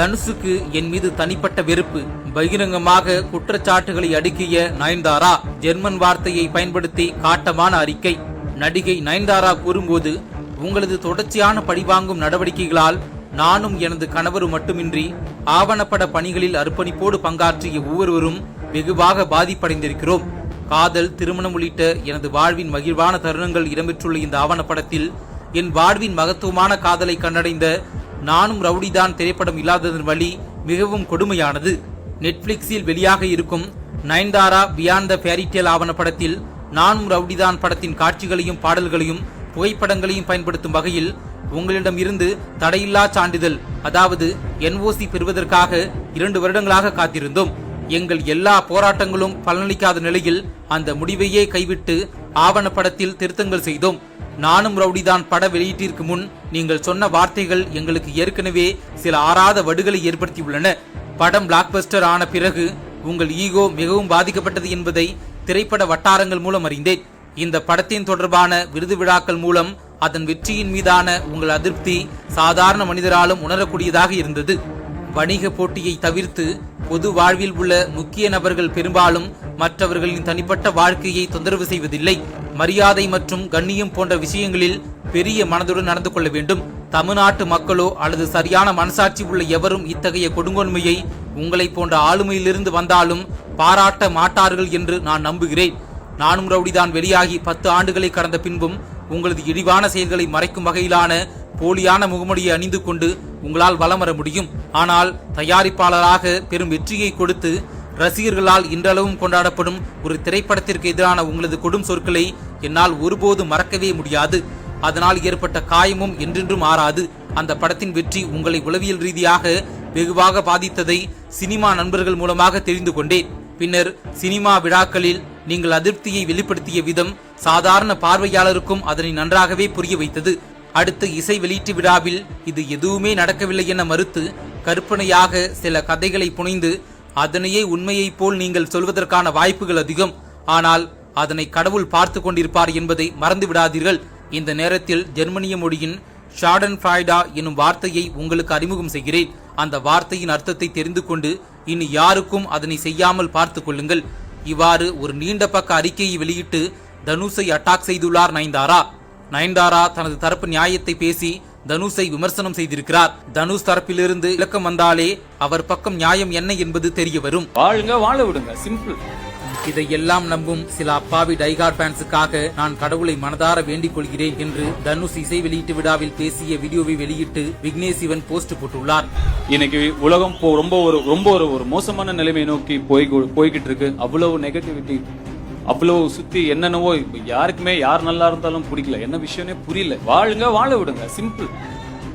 தனுஷுக்கு என் மீது தனிப்பட்ட வெறுப்பு. பகிரங்கமாக குற்றச்சாட்டுகளை அடுக்கிய நயன்தாரா ஜெர்மன் வார்த்தையை பயன்படுத்தி காட்டமான அறிக்கை. நடிகை நயன்தாரா கூறும்போது உங்களது தொடர்ச்சியான பழிவாங்கும் நடவடிக்கைகளால் நானும் எனது கணவரும் மட்டுமின்றி ஆவணப்பட பணிகளில் அர்ப்பணிப்போடு பங்காற்றிய ஒவ்வொருவரும் வெகுவாக பாதிப்படைந்திருக்கிறோம். காதல் திருமணம் உள்ளிட்ட எனது வாழ்வின் மகிழ்வான தருணங்கள் இடம்பெற்றுள்ள இந்த ஆவணப்படத்தில் என் வாழ்வின் மகத்துவமான காதலை கண்டடைந்த நானும் ரவுடிதான் திரைப்படம் இல்லாததன் வழி மிகவும் கொடுமையானது. நெட்ஃபிளிக்ஸில் வெளியாக இருக்கும் Nayanthara beyond the fairy tale ஆவணப்படத்தில் நானும் ரவுடிதான் படத்தின் காட்சிகளையும் பாடல்களையும் புகைப்படங்களையும் பயன்படுத்தும் வகையில் உங்களிடம் இருந்து தடையில்லா சான்றிதழ் அதாவது என்ஓசி பெறுவதற்காக இரண்டு வருடங்களாக காத்திருந்தோம். எங்கள் எல்லா போராட்டங்களும் பலனளிக்காத நிலையில் அந்த முடிவையே கைவிட்டு ஆவணப்படத்தில் திருத்தங்கள் செய்தோம். நானும் ரவுடிதான் பட வெளியீட்டிற்கு முன் நீங்கள் சொன்ன வார்த்தைகள் எங்களுக்கு ஏற்கனவே சில ஆறாத வடுகளை ஏற்படுத்தியுள்ளன. படம் பிளாக்பஸ்டர் ஆன பிறகு உங்கள் ஈகோ மிகவும் பாதிக்கப்பட்டது என்பதை திரைப்பட வட்டாரங்கள் மூலம் அறிந்தேன். இந்த படத்தின் தொடர்பான விருது விழாக்கள் மூலம் அதன் வெற்றியின் மீதான உங்கள் அதிருப்தி சாதாரண மனிதராலும் உணரக்கூடியதாக இருந்தது. வணிக போட்டியை தவிர்த்து பொது வாழ்வில் உள்ள முக்கிய நபர்கள் பெரும்பாலும் மற்றவர்களின் தனிப்பட்ட வாழ்க்கையை தொந்தரவு செய்வதில்லை. மரியாதை மற்றும் கண்ணியம் போன்ற விஷயங்களில் பெரிய மனதுடன் நடந்து கொள்ள வேண்டும். தமிழ்நாட்டு மக்களோ அல்லது சரியான மனசாட்சி உள்ள எவரும் இத்தகைய கொடுங்கோன்மையை உங்களை போன்ற ஆளுமையிலிருந்து வந்தாலும் பாராட்ட மாட்டார்கள் என்று நான் நம்புகிறேன். நானும் ரவுடிதான் வெளியாகி பத்து ஆண்டுகளை கடந்த பின்பும் உங்களது இழிவான செயல்களை மறைக்கும் வகையிலான போலியான முகமுடியை அணிந்து கொண்டு உங்களால் வலம் வர முடியும். ஆனால் தயாரிப்பாளராக பெரும் வெற்றியை கொடுத்து ரசிகர்களால் இன்றளவும் கொண்டாடப்படும் ஒரு திரைப்படத்திற்கு எதிரான உங்களது கொடும் சொற்களை என்னால் ஒருபோதும் மறக்கவே முடியாது. அதனால் ஏற்பட்ட காயமும் என்றென்றும் மாறாது அந்த படத்தின் வெற்றி உங்களை உளவியல் ரீதியாக வெகுவாக பாதித்ததை சினிமா நண்பர்கள் மூலமாக தெரிந்து கொண்டேன். பின்னர் சினிமா விழாக்களில் நீங்கள் அதிருப்தியை வெளிப்படுத்திய விதம் சாதாரண பார்வையாளருக்கும் அதனை நன்றாகவே புரிய வைத்தது. அடுத்து இசை வெளியீட்டு விழாவில் இது எதுவுமே நடக்கவில்லை என மறுத்து கற்பனையாக சில கதைகளை புனைந்து அதனையே உண்மையைப் போல் நீங்கள் சொல்வதற்கான வாய்ப்புகள் அதிகம். ஆனால் அதனை கடவுள் பார்த்து கொண்டிருப்பார் என்பதை மறந்துவிடாதீர்கள் இந்த நேரத்தில் ஜெர்மனிய மொழியின் ஷாடன் ஃப்ராய்டா எனும் வார்த்தையை உங்களுக்கு அறிமுகம் செய்கிறேன். அந்த வார்த்தையின் அர்த்தத்தை தெரிந்து கொண்டு இனி யாருக்கும் அதனை செய்யாமல் பார்த்து கொள்ளுங்கள். இவ்வாறு ஒரு நீண்ட பக்க அறிக்கையை வெளியிட்டு தனுஷை அட்டாக் செய்துள்ளார் நயன்தாரா. நயன்தாரா தனது தரப்பு நியாயத்தை பேசி தனுஷை விமர்சனம் செய்திருக்கிறார். தனுஷ் தரப்பிலிருந்து இலக்கம் வந்தாலே அவர் பக்கம் நியாயம் என்ன என்பது தெரிய வரும். வாழுங்க வாழ விடுங்க சிம்பிள் இதையெல்லாம் நம்பும் சில அப்பாவி டைகார் ஃபேன்ஸுக்காக நான் கடவுளை மனதார வேண்டிக் கொள்கிறேன் என்று தனுஷ் இசை வெளியீட்டு விழாவில் பேசிய வீடியோவை வெளியிட்டு விக்னேஷ் சிவன் போஸ்ட் போட்டுள்ளார். இன்னைக்கு உலகம் ரொம்ப ஒரு ரொம்ப ஒரு ஒரு மோசமான நிலைமை நோக்கி போய் போய்கிட்டு இருக்கு. அவ்வளவு நெகட்டிவிட்டி அவ்வளோ சுத்தி என்னென்னவோ இப்போ யாருக்குமே யார் நல்லா இருந்தாலும் பிடிக்கல. என்ன விஷயம்னே புரியல. வாழுங்க வாழ விடுங்க. சிம்பிள்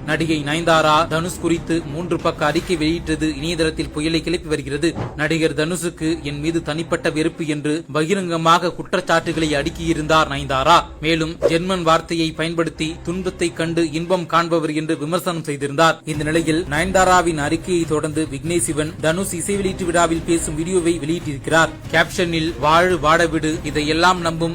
நடிகை நயன்தாரா தனுஷ் குறித்து மூன்று பக்க அறிக்கை வெளியிட்டது இணையதளத்தில் புயலை கிளப்பி வருகிறது. நடிகர் தனுஷுக்கு என் மீது தனிப்பட்ட வெறுப்பு என்று பகிரங்கமாக குற்றச்சாட்டுகளை அடுக்கியிருந்தார் நயன்தாரா. மேலும் ஜெர்மன் வார்த்தையை பயன்படுத்தி துன்பத்தை கண்டு இன்பம் காண்பவர் என்று விமர்சனம் செய்திருந்தார். இந்த நிலையில் நயன்தாராவின் அறிக்கையை தொடர்ந்து விக்னேஷ் சிவன் தனுஷ் இசை வெளியீட்டு விழாவில் பேசும் வீடியோவை வெளியிட்டிருக்கிறார். கேப்ஷனில் வாழு வாடவிடு இதையெல்லாம் நம்பும்